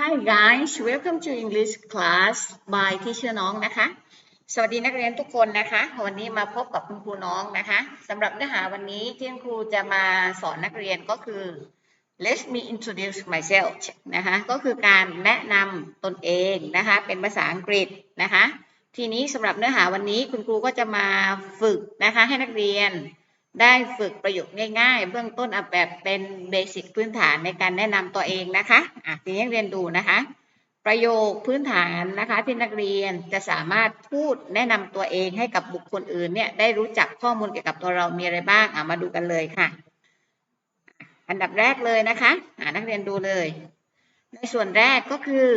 Hi guys welcome to English class by teacher น้องนะคะ สวัสดีนักเรียนทุกคนนะคะ วันนี้มาพบกับคุณครูน้องนะคะสำหรับเนื้อหาวันนี้ที่คุณครูจะมาสอนนักเรียนก็คือ let me introduce myself นะคะ ก็คือการแนะนำตนเองนะคะ เป็นภาษาอังกฤษนะคะ ทีนี้สำหรับเนื้อหาวันนี้คุณครูก็จะมาฝึกนะคะให้นักเรียน ได้ฝึกประโยคง่ายๆ เบื้องต้นเอาแบบเป็นเบสิกพื้นฐานในการแนะนำตัวเองนะคะอะทีนี้เรียนดูนะคะ ประโยคพื้นฐานนะคะที่นักเรียนจะสามารถพูดแนะนำตัวเองให้กับบุคคลอื่นเนี่ยได้รู้จักข้อมูลเกี่ยวกับตัวเรามีอะไรบ้างอะมาดูกันเลยค่ะ อันดับแรกเลยนะคะอะนักเรียนดูเลย ในส่วนแรกก็คือ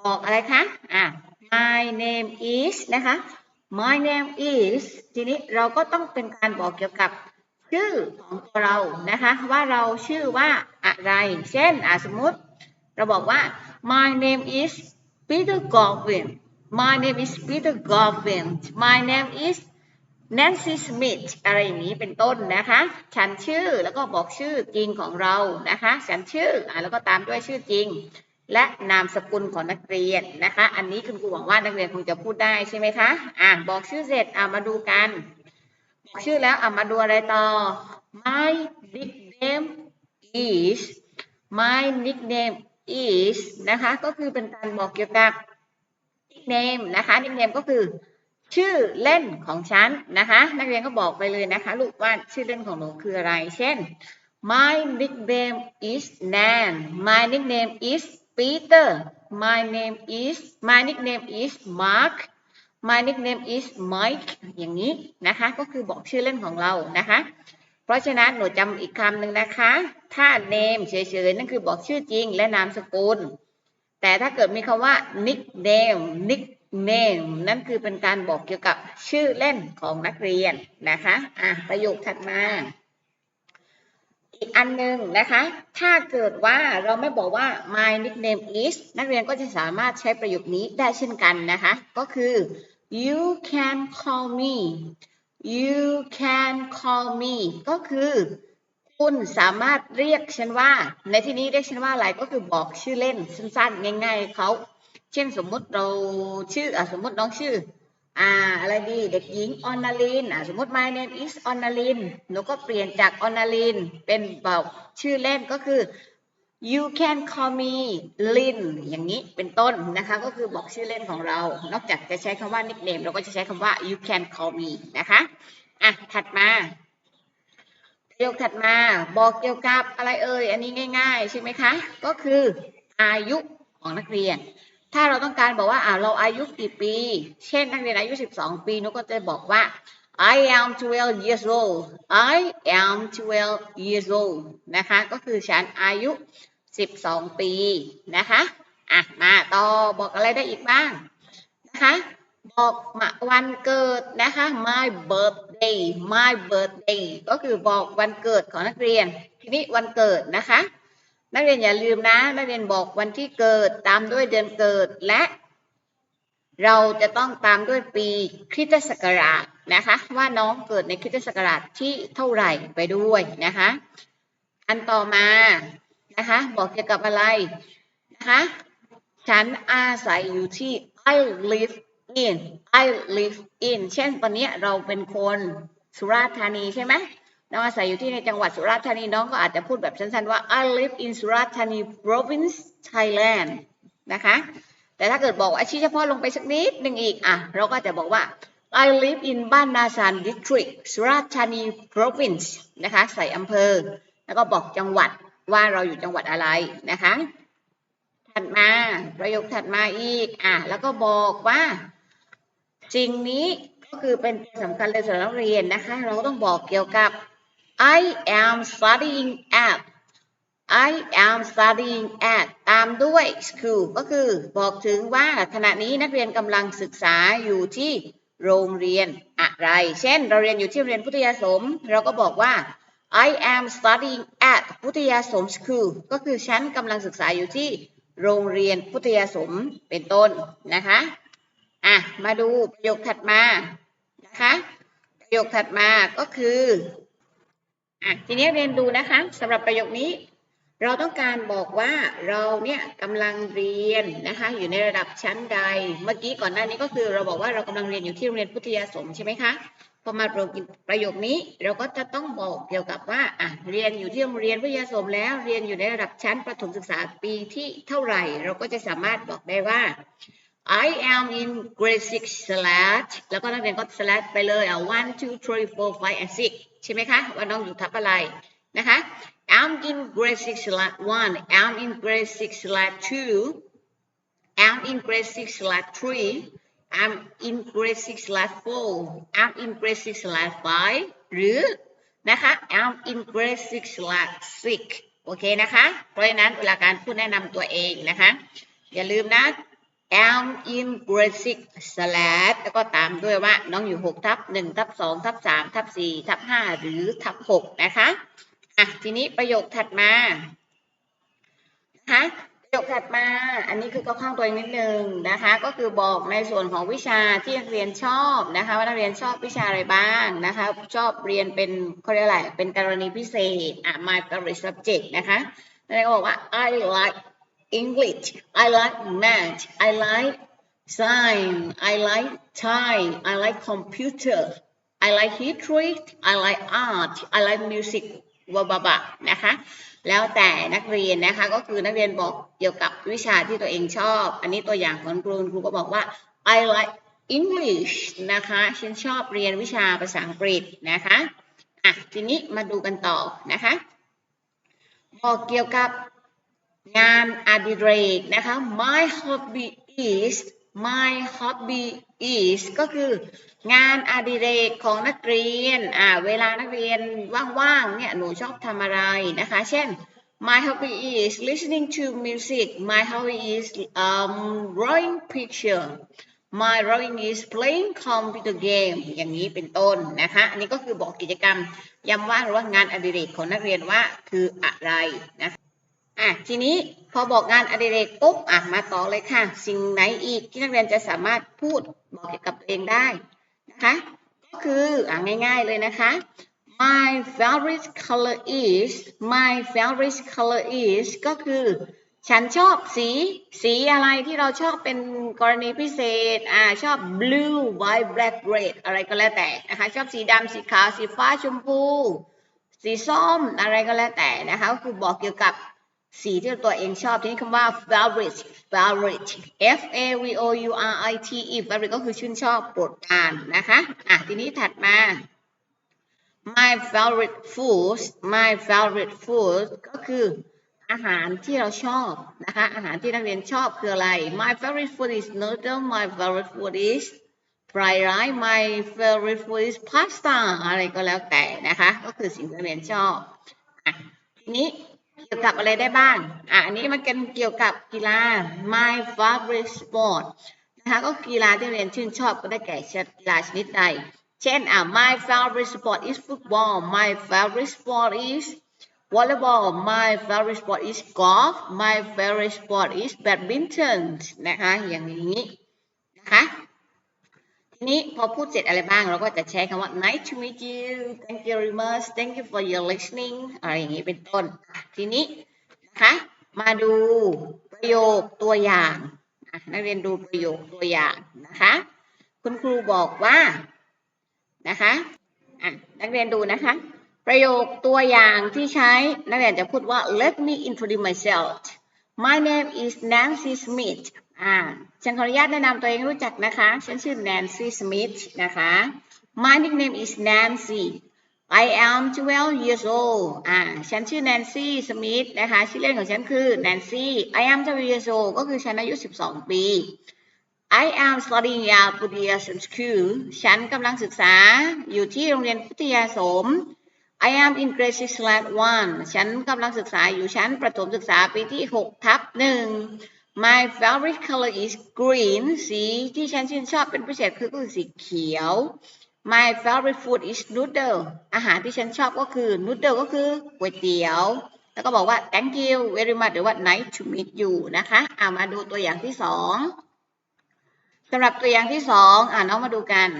บอกอะไรคะอะ my name is นะคะ my name is ทีนี้เราก็ต้องเป็นการบอกเกี่ยวกับ ชื่อของตัวเรานะคะว่าเราชื่อว่าอะไร เช่นสมมติ เราบอกว่า my name is Peter Godwin my name is Peter Godwin my name is Nancy Smith อะไรอย่างนี้เป็นต้นนะคะ ฉันชื่อแล้วก็บอกชื่อจริงของเรานะคะ ฉันชื่ออแล้วก็ตามด้วยชื่อจริง และนามสกุลของนักเรียนนะคะ อันนี้คุณครูหวังว่านักเรียนคงจะพูดได้ใช่ไหมคะ อ่าบอกชื่อเสร็จอ่ามาดูกัน ชื่อแล้วอ่ามาดูอะไรต่อ my nickname is my nickname is นะคะ ก็คือเป็นการบอกเกี่ยวกับ nickname นะคะ nickname ก็คือชื่อเล่นของฉันนะคะ นักเรียนก็บอกไปเลยนะคะ ลูกว่าชื่อเล่นของหนูคืออะไร เช่น my nickname is Nan my nickname is Peter my name is my nickname is Mark my nickname is Mike อย่างนี้นะคะ ก็คือบอกชื่อเล่นของเรานะคะ เพราะฉะนั้นหนูจำอีกคำหนึ่งนะคะ ถ้า name เฉยๆนั่นคือบอกชื่อจริงและนามสกุล แต่ถ้าเกิดมีคำว่า nickname nickname นั่นคือเป็นการบอกเกี่ยวกับชื่อเล่นของนักเรียนนะคะอะประโยคถัดมาอีกอันหนึ่งนะคะ ถ้าเกิดว่าเราไม่บอกว่า my nickname is นักเรียนก็จะสามารถใช้ประโยคนี้ได้เช่นกันนะคะ ก็คือ you can call me you can call me ก็คือ คุณสามารถเรียกฉันว่า ในที่นี้เรียกฉันว่าอะไรก็คือบอกชื่อเล่นสั้นๆ ง่าย ๆเขา เช่นสมมุติเราชื่ออะสมมุติน้องชื่ออ่าอะไรดีเด็กหญิงออนนาลินอะสมมติ my name is ออนนาลินหนูก็เปลี่ยนจากออนาลินเป็นบอกชื่อเล่นก็คือ you can call me Lin อย่างนี้เป็นต้นนะคะ ก็คือบอกชื่อเล่นของเรา นอกจากจะใช้คำว่า nickname เราก็จะใช้คำว่า you can call me นะคะ อะ ถัดมาประโยคถัดมาบอกเกี่ยวกับอะไรเอ่ย อันนี้ง่ายๆ ใช่ไหมคะ ก็คืออายุของนักเรียน ถ้าเราต้องการบอกว่าอ่าเราอายุกี่ปี เช่นนักเรียนอายุ 12 ปีนุก็จะบอกว่า I am 12 years old I am 12 years old นะคะ ก็คือฉันอายุ 12 ปีนะคะ อะ มาต่อบอกอะไรได้อีกบ้างนะคะบอกวันเกิดนะคะ my birthday my birthday ก็คือบอกวันเกิดของนักเรียน ทีนี้วันเกิดนะคะ นักเรียนอย่าลืมนะ นักเรียนบอกวันที่เกิดตามด้วยเดือนเกิดและ เราจะต้องตามด้วยปีคริสตศักราช นะคะ ว่าน้องเกิดในคริสตศักราชที่เท่าไหร่ไปด้วยนะคะ อันต่อมานะคะบอกเกี่ยวกับอะไรนะคะฉันอาศัยอยู่ที่ I live in I live in เช่นตอนนี้เราเป็นคนสุราษฎร์ธานีใช่ไหมน้องอาศัยอยู่ที่ในจังหวัดสุราษฎร์ธานีน้องก็อาจจะพูดแบบสั้นๆว่า I live in สุราษฎร์ธานี province Thailand นะคะ แต่ถ้าเกิดบอกว่าชี้เฉพาะลงไปสักนิดหนึ่งอีกอะเราก็จะบอกว่า I live in บ้านนาซาน district สุราษฎร์ธานี province นะคะใส่อำเภอ แล้วก็บอกจังหวัดว่าเราอยู่จังหวัดอะไรนะคะ ถัดมาประโยคถัดมาอีกอะแล้วก็บอกว่าสิ่งนี้ก็คือเป็นสำคัญเลยสำหรับนักเรียนนะคะ เราต้องบอกเกี่ยวกับ I am studying at I am studying at ตามด้วย school ก็คือบอกถึงว่าขณะนี้นักเรียนกำลังศึกษาอยู่ที่ โรงเรียนอะไร เช่น เราเรียนอยู่ที่โรงเรียนพุทธยาสม เราก็บอกว่า I am studying at พุทธยาสม school ก็คือฉันกำลังศึกษาอยู่ที่โรงเรียนพุทธยาสมเป็นต้นนะคะ อะ มาดูประโยคถัดมา นะคะ ประโยคถัดมาก็คือ อะ ทีนี้เรียนดูนะคะสำหรับประโยคนี้ เราต้องการบอกว่าเราเนี่ยกำลังเรียนนะคะอยู่ในระดับชั้นใด เมื่อกี้ก่อนหน้านี้ก็คือเราบอกว่าเรากำลังเรียนอยู่ที่โรงเรียนพุทธยาสมใช่ไหมคะพอมาประโยคประโยคนี้เราก็จะต้องบอกเกี่ยวกับว่าอะเรียนอยู่ที่โรงเรียนพุทธยาสมแล้ว เรียนอยู่ในระดับชั้นประถมศึกษาปีที่เท่าไหร่ เราก็จะสามารถบอกได้ว่า I am in grade six slash แล้วก็นักเรียนก็ slash ไปเลยอะ one two three four five and six ใช่ไหมคะว่าน้องอยู่ทับอะไรนะคะ I'm in grade six slash one I'm in grade six slash two I'm in grade six slash three I'm in grade six slash four I'm in grade six slash five หรือนะคะ I'm in grade six slash six โอเคนะคะ เพราะฉะนั้นเวลาการพูดแนะนำตัวเองนะคะ อย่าลืมนะ am in grade six slash แล้วก็ตามด้วยว่าน้องอยู่ 6 ทับ 1 ทับ 2 ทับ 3 ทับ 4 ทับ 5 หรือทับ 6 นะคะ อะทีนี้ประโยคถัดมานะคะประโยคถัดมา อันนี้คือก็ข้างตัวเองนิดนึงนะคะ ก็คือบอกในส่วนของวิชาที่นักเรียนชอบนะคะ ว่านักเรียนชอบวิชาอะไรบ้างนะคะ ชอบเรียนเป็นเขาเรียกอะไรเป็นกรณีพิเศษอะ my favorite subject นะคะนักเรียนก็บอกว่า I like English I like math I like science I like Thai I like computer I like history I like art I like music บาบาบานะคะ แล้วแต่นักเรียนนะคะก็คือนักเรียนบอกเกี่ยวกับวิชาที่ตัวเองชอบ อันนี้ตัวอย่างของครูครูก็บอกว่า I like English นะคะฉันชอบเรียนวิชาภาษาอังกฤษนะคะอะทีนี้มาดูกันต่อนะคะบอกเกี่ยวกับงานอดิเรกนะคะ my hobby is my hobby is ก็คืองานอดิเรกของนักเรียน อ่า เวลานักเรียนว่างๆ เนี่ย หนูชอบทำอะไรนะคะ เช่น my hobby is listening to music my hobby is um drawing picture my drawing is playing computer game อย่างนี้เป็นต้นนะคะ อันนี้ก็คือบอกกิจกรรมย้ำว่างหรือว่างานอดิเรกของนักเรียนว่าคืออะไรนะคะ อะทีนี้พอบอกงานอดิเรกปุ๊บอะมาต่อเลยค่ะ สิ่งไหนอีกที่นักเรียนจะสามารถพูดบอกเกี่ยวกับตัวเองได้นะคะก็คืออะง่ายๆเลยนะคะ my favorite color is my favorite color is ก็คือฉันชอบสีสีอะไรที่เราชอบเป็นกรณีพิเศษอ่าชอบ blue white black red อะไรก็แล้วแต่นะคะชอบสีดำสีขาวสีฟ้าชมพู สีส้มอะไรก็แล้วแต่นะคะก็คือบอกเกี่ยวกับ สีที่ตัวเองชอบ ทีนี้คำว่า favorite favorite f a v o u r i t e favorite ก็คือชื่นชอบโปรดปรานนะคะ อะ ทีนี้ถัดมา my favorite foods my favorite foods ก็คืออาหารที่เราชอบนะคะ อาหารที่นักเรียนชอบคืออะไร my favorite food is noodle my favorite food is fried rice my favorite food is pasta อะไรก็แล้วแต่นะคะ ก็คือสิ่งที่นักเรียนชอบ อะ ทีนี้ กี่ยวกับอะไรได้บ้าง อะอันนี้มันเป็นเกี่ยวกับกีฬา my favorite sport นะคะก็กีฬาที่เรียนชื่นชอบก็ได้แก่กีฬาชนิดใด เช่นอะ my favorite sport is football my favorite sport is volleyball my favorite sport is golf my favorite sport is badminton นะคะอย่างนี้นะคะ ทีนี้พอพูดเสร็จอะไรบ้างเราก็จะใช้คำว่า nice to meet you thank you very much thank you for your listening อะไรอย่างนี้เป็นต้น ทีนี้นะคะมาดูประโยคตัวอย่างนักเรียนดูประโยคตัวอย่างนะคะ คุณครูบอกว่านะคะอะนักเรียนดูนะคะ ประโยคตัวอย่างที่ใช้นักเรียนจะพูดว่า let me introduce myself my name is Nancy Smith อ่าฉันขออนุญาตแนะนำตัวเองรู้จักนะคะ ฉันชื่อ Nancy Smith นะคะ My nickname is Nancy I am 12 years old อ่าฉันชื่อ Nancy Smith นะคะ ชื่อเล่นของฉันคือ Nancy I am 12 years old ก็คือฉันอายุ 12 ปี I am studying at พุทธยาสม school ฉันกำลังศึกษาอยู่ที่โรงเรียนพุทธยาสม I am in grade six, l a s one ฉันกำลังศึกษาอยู่ชั้นประถมศึกษาปีที่ 6 ทับหนึ่ง My favorite color is green สีที่ฉันชื่นชอบเป็นพิเศษคือก็คือสีเขียว My favorite food is noodle อาหารที่ฉันชอบก็คือ noodle ก็คือก๋วยเตี๋ยว แล้วก็บอกว่า thank you very much หรือว่า nice to meet you นะคะเอามาดูตัวอย่างที่สองสำหรับตัวอย่างที่สองอ่าน้องมาดูกัน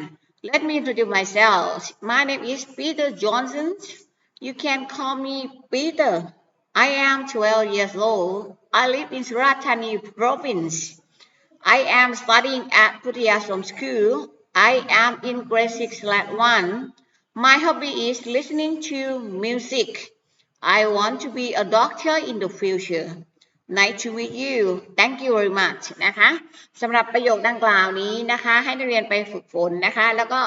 Let me introduce myself. My name is Peter Johnson. You can call me Peter. I am 12 years old. I live in Surat Thani province. I am studying at Putiyasram School. I am in grade 6 slash 1. My hobby is listening to music. I want to be a doctor in the future. Nice to meet you. Thank you very much นะคะสำหรับประโยคดังกล่าวนี้นะคะ ให้นักเรียนไปฝึกฝนนะคะ แล้วก็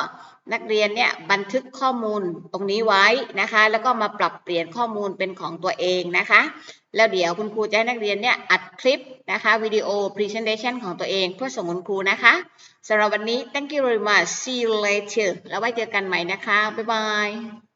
นักเรียนเนี่ยบันทึกข้อมูลตรงนี้ไว้นะคะ แล้วก็มาปรับเปลี่ยนข้อมูลเป็นของตัวเองนะคะ แล้วเดี๋ยวคุณครูจะให้นักเรียนเนี่ยอัดคลิปนะคะวิดีโอ presentation ของตัวเองเพื่อส่งคุณครูนะคะสำหรับวันนี้ thank you very much see you later แล้วไว้เจอกันใหม่นะคะ บ๊ายบาย